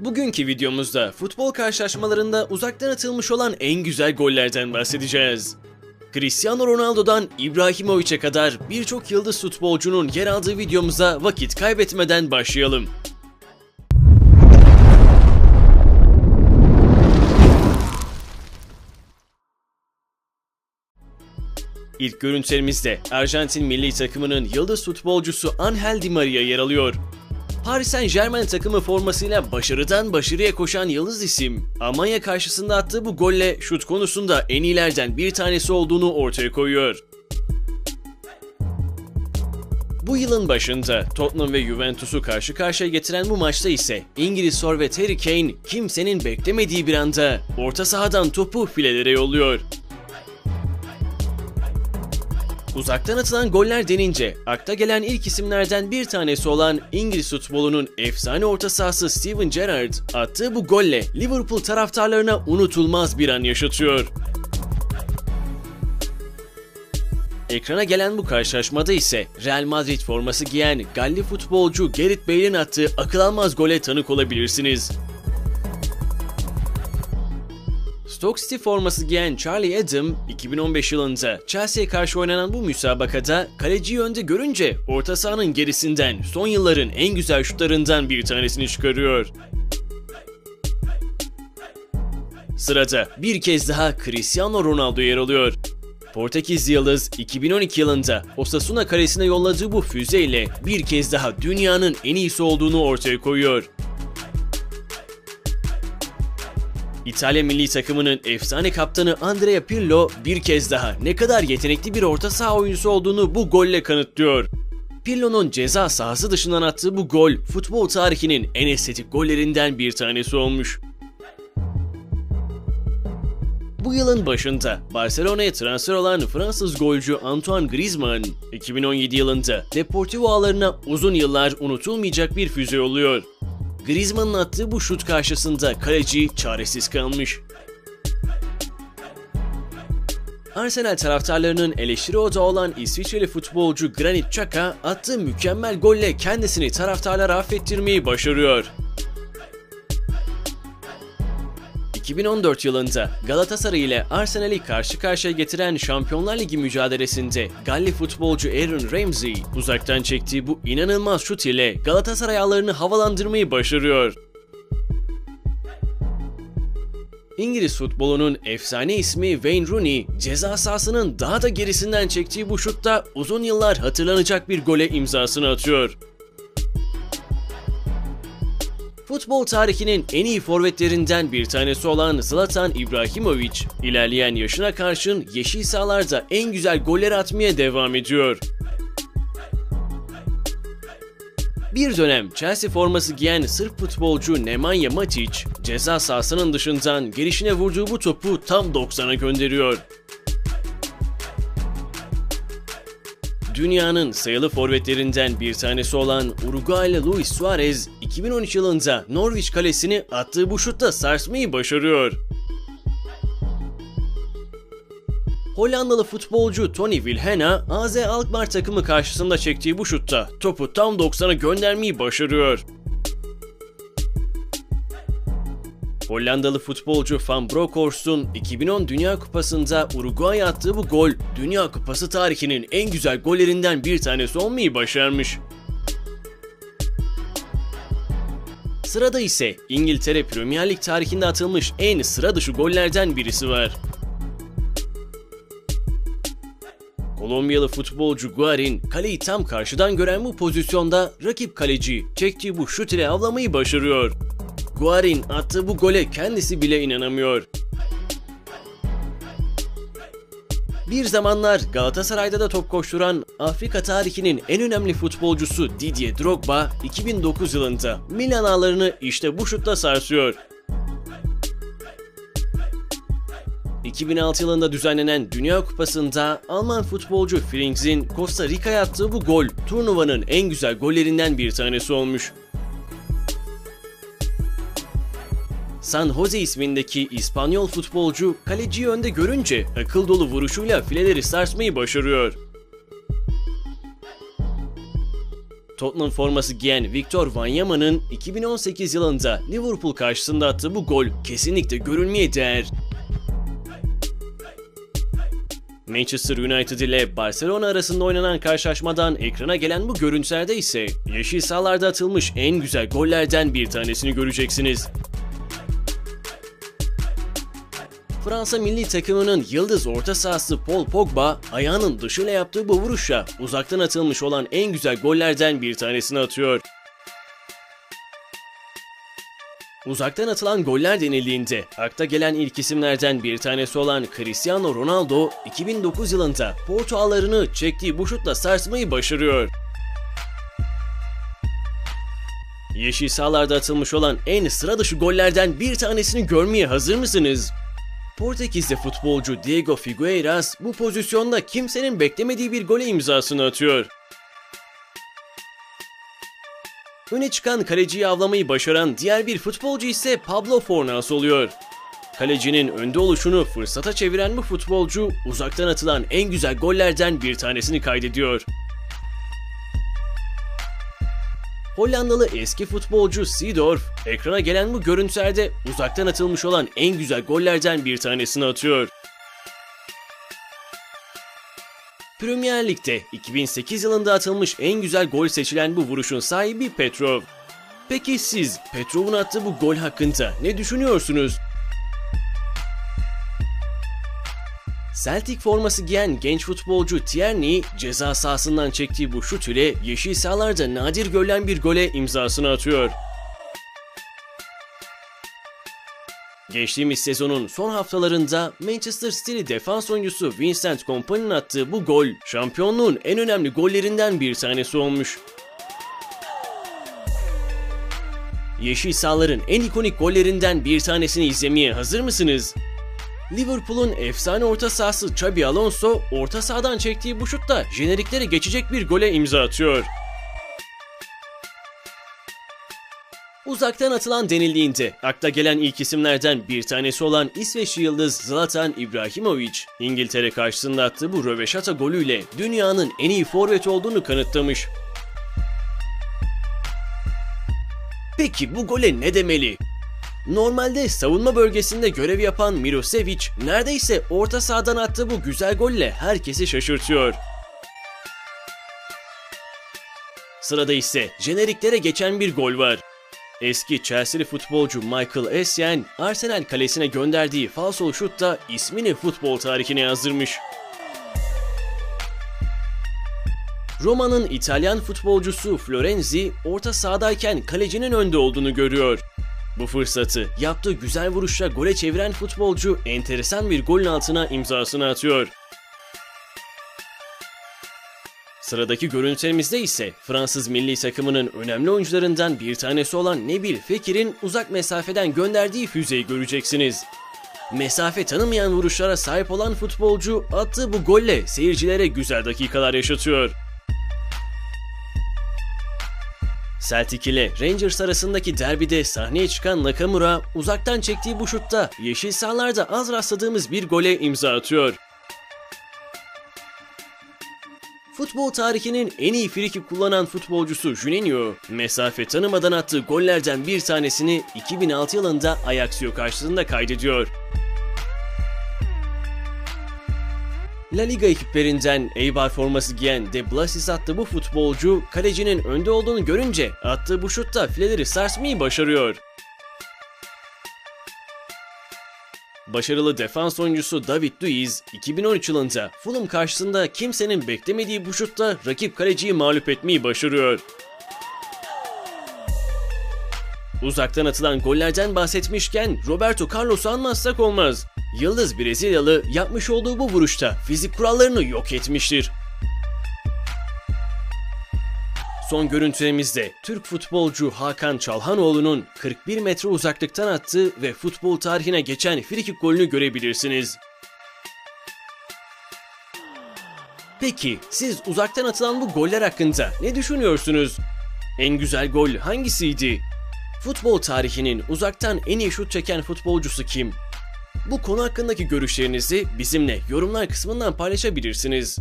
Bugünkü videomuzda futbol karşılaşmalarında uzaktan atılmış olan en güzel gollerden bahsedeceğiz. Cristiano Ronaldo'dan İbrahimovic'e kadar birçok yıldız futbolcunun yer aldığı videomuza vakit kaybetmeden başlayalım. İlk görüntülerimizde Arjantin milli takımının yıldız futbolcusu Angel Di Maria yer alıyor. Paris Saint Germain takımı formasıyla başarıdan başarıya koşan yıldız isim, Almanya karşısında attığı bu golle şut konusunda en iyilerden bir tanesi olduğunu ortaya koyuyor. Bu yılın başında Tottenham ve Juventus'u karşı karşıya getiren bu maçta ise İngiliz forvet Harry Kane kimsenin beklemediği bir anda orta sahadan topu filelere yolluyor. Uzaktan atılan goller denince akla gelen ilk isimlerden bir tanesi olan İngiliz futbolunun efsane orta sahası Steven Gerrard attığı bu golle Liverpool taraftarlarına unutulmaz bir an yaşatıyor. Ekrana gelen bu karşılaşmada ise Real Madrid forması giyen Galli futbolcu Gareth Bale'in attığı akıl almaz gole tanık olabilirsiniz. Stoke City forması giyen Charlie Adam, 2015 yılında Chelsea'ye karşı oynanan bu müsabakada kaleciyi önde görünce orta sahanın gerisinden son yılların en güzel şutlarından bir tanesini çıkarıyor. Sırada bir kez daha Cristiano Ronaldo yer alıyor. Portekiz Yıldız 2012 yılında Osasuna kalesine yolladığı bu füzeyle bir kez daha dünyanın en iyisi olduğunu ortaya koyuyor. İtalya milli takımının efsane kaptanı Andrea Pirlo bir kez daha ne kadar yetenekli bir orta saha oyuncusu olduğunu bu golle kanıtlıyor. Pirlo'nun ceza sahası dışından attığı bu gol futbol tarihinin en estetik gollerinden bir tanesi olmuş. Bu yılın başında Barcelona'ya transfer olan Fransız golcü Antoine Griezmann, 2017 yılında Deportivo ağlarına uzun yıllar unutulmayacak bir füze yolluyor. Griezmann'ın attığı bu şut karşısında kaleci çaresiz kalmış. Arsenal taraftarlarının eleştiri odağı olan İsviçreli futbolcu Granit Xhaka attığı mükemmel golle kendisini taraftarlara affettirmeyi başarıyor. 2014 yılında Galatasaray ile Arsenal'i karşı karşıya getiren Şampiyonlar Ligi mücadelesinde Galli futbolcu Aaron Ramsey uzaktan çektiği bu inanılmaz şut ile Galatasaray ağlarını havalandırmayı başarıyor. İngiliz futbolunun efsane ismi Wayne Rooney, ceza sahasının daha da gerisinden çektiği bu şutta uzun yıllar hatırlanacak bir gole imzasını atıyor. Futbol tarihinin en iyi forvetlerinden bir tanesi olan Zlatan İbrahimovic, ilerleyen yaşına karşın yeşil sahalarda en güzel goller atmaya devam ediyor. Bir dönem Chelsea forması giyen Sırp futbolcu Nemanja Matic, ceza sahasının dışından gelişine vurduğu bu topu tam 90'a gönderiyor. Dünyanın sayılı forvetlerinden bir tanesi olan Uruguaylı Luis Suarez, 2013 yılında Norwich kalesini attığı bu şutta sarsmayı başarıyor. Hollandalı futbolcu Tony Wilhena, AZ Alkmaar takımı karşısında çektiği bu şutta topu tam 90'a göndermeyi başarıyor. Hollandalı futbolcu Van Bronckhorst'un 2010 Dünya Kupası'nda Uruguay'a attığı bu gol, Dünya Kupası tarihinin en güzel gollerinden bir tanesi olmayı başarmış. Sırada ise İngiltere Premier Lig tarihinde atılmış en sıra dışı gollerden birisi var. Kolombiyalı futbolcu Guarin kaleyi tam karşıdan gören bu pozisyonda rakip kaleci çektiği bu şut ile avlamayı başarıyor. Guarin attığı bu gole kendisi bile inanamıyor. Bir zamanlar Galatasaray'da da top koşturan Afrika tarihinin en önemli futbolcusu Didier Drogba 2009 yılında Milan ağlarını işte bu şutla sarsıyor. 2006 yılında düzenlenen Dünya Kupası'nda Alman futbolcu Frings'in Costa Rica'ya attığı bu gol turnuvanın en güzel gollerinden bir tanesi olmuş. San Jose ismindeki İspanyol futbolcu kaleciyi önde görünce akıl dolu vuruşuyla fileleri sarsmayı başarıyor. Tottenham forması giyen Victor Wanyama'nın 2018 yılında Liverpool karşısında attığı bu gol kesinlikle görülmeye değer. Manchester United ile Barcelona arasında oynanan karşılaşmadan ekrana gelen bu görüntülerde ise yeşil sahalarda atılmış en güzel gollerden bir tanesini göreceksiniz. Fransa milli takımının yıldız orta sahası Paul Pogba ayağının dışıyla yaptığı bu vuruşla uzaktan atılmış olan en güzel gollerden bir tanesini atıyor. Uzaktan atılan goller denildiğinde akla gelen ilk isimlerden bir tanesi olan Cristiano Ronaldo 2009 yılında Porto ağlarını çektiği bu şutla sarsmayı başarıyor. Yeşil sahalarda atılmış olan en sıra dışı gollerden bir tanesini görmeye hazır mısınız? Portekizli futbolcu Diego Figueiras bu pozisyonda kimsenin beklemediği bir gole imzasını atıyor. Öne çıkan kaleciyi avlamayı başaran diğer bir futbolcu ise Pablo Fornals oluyor. Kalecinin önde oluşunu fırsata çeviren bu futbolcu uzaktan atılan en güzel gollerden bir tanesini kaydediyor. Hollandalı eski futbolcu Seedorf, ekrana gelen bu görüntülerde uzaktan atılmış olan en güzel gollerden bir tanesini atıyor. Premier Lig'de 2008 yılında atılmış en güzel gol seçilen bu vuruşun sahibi Petrov. Peki siz Petrov'un attığı bu gol hakkında ne düşünüyorsunuz? Celtic forması giyen genç futbolcu Tierney ceza sahasından çektiği bu şut ile yeşil sahalarda nadir görülen bir gole imzasını atıyor. Geçtiğimiz sezonun son haftalarında Manchester City defans oyuncusu Vincent Kompany'nin attığı bu gol şampiyonluğun en önemli gollerinden bir tanesi olmuş. Yeşil sahaların en ikonik gollerinden bir tanesini izlemeye hazır mısınız? Liverpool'un efsane orta sahası Xabi Alonso orta sahadan çektiği bu şutla jeneriklere geçecek bir gole imza atıyor. Uzaktan atılan denildiğinde akla gelen ilk isimlerden bir tanesi olan İsveçli yıldız Zlatan İbrahimovic, İngiltere karşısında attığı bu röveşata golüyle dünyanın en iyi forvet olduğunu kanıtlamış. Peki bu gole ne demeli? Normalde savunma bölgesinde görev yapan Milosevic neredeyse orta sahadan attığı bu güzel golle herkesi şaşırtıyor. Sırada ise jeneriklere geçen bir gol var. Eski Chelsea'li futbolcu Michael Essien, Arsenal kalesine gönderdiği falsolu şutta ismini futbol tarihine yazdırmış. Roma'nın İtalyan futbolcusu Florenzi orta sahadayken kalecinin önde olduğunu görüyor. Bu fırsatı yaptığı güzel vuruşla gole çeviren futbolcu enteresan bir golün altına imzasını atıyor. Sıradaki görüntülerimizde ise Fransız milli takımının önemli oyuncularından bir tanesi olan Nebil Fekir'in uzak mesafeden gönderdiği füzeyi göreceksiniz. Mesafe tanımayan vuruşlara sahip olan futbolcu attığı bu golle seyircilere güzel dakikalar yaşatıyor. Celtic ile Rangers arasındaki derbide sahneye çıkan Nakamura uzaktan çektiği bu şutta yeşil sahalarda az rastladığımız bir gole imza atıyor. Futbol tarihinin en iyi friki kullanan futbolcusu Juninho, mesafe tanımadan attığı gollerden bir tanesini 2006 yılında Ajaxio karşısında kaydediyor. La Liga ekiplerinden Eibar forması giyen De Blasis adlı bu futbolcu kalecinin önde olduğunu görünce attığı bu şutta fileleri sarsmayı başarıyor. Başarılı defans oyuncusu David Luiz 2013 yılında Fulham karşısında kimsenin beklemediği bu şutta rakip kaleciyi mağlup etmeyi başarıyor. Uzaktan atılan gollerden bahsetmişken Roberto Carlos'u anmazsak olmaz. Yıldız Brezilyalı yapmış olduğu bu vuruşta fizik kurallarını yok etmiştir. Son görüntülerimizde Türk futbolcu Hakan Çalhanoğlu'nun 41 metre uzaklıktan attığı ve futbol tarihine geçen frikik golünü görebilirsiniz. Peki siz uzaktan atılan bu goller hakkında ne düşünüyorsunuz? En güzel gol hangisiydi? Futbol tarihinin uzaktan en iyi şut çeken futbolcusu kim? Bu konu hakkındaki görüşlerinizi bizimle yorumlar kısmından paylaşabilirsiniz.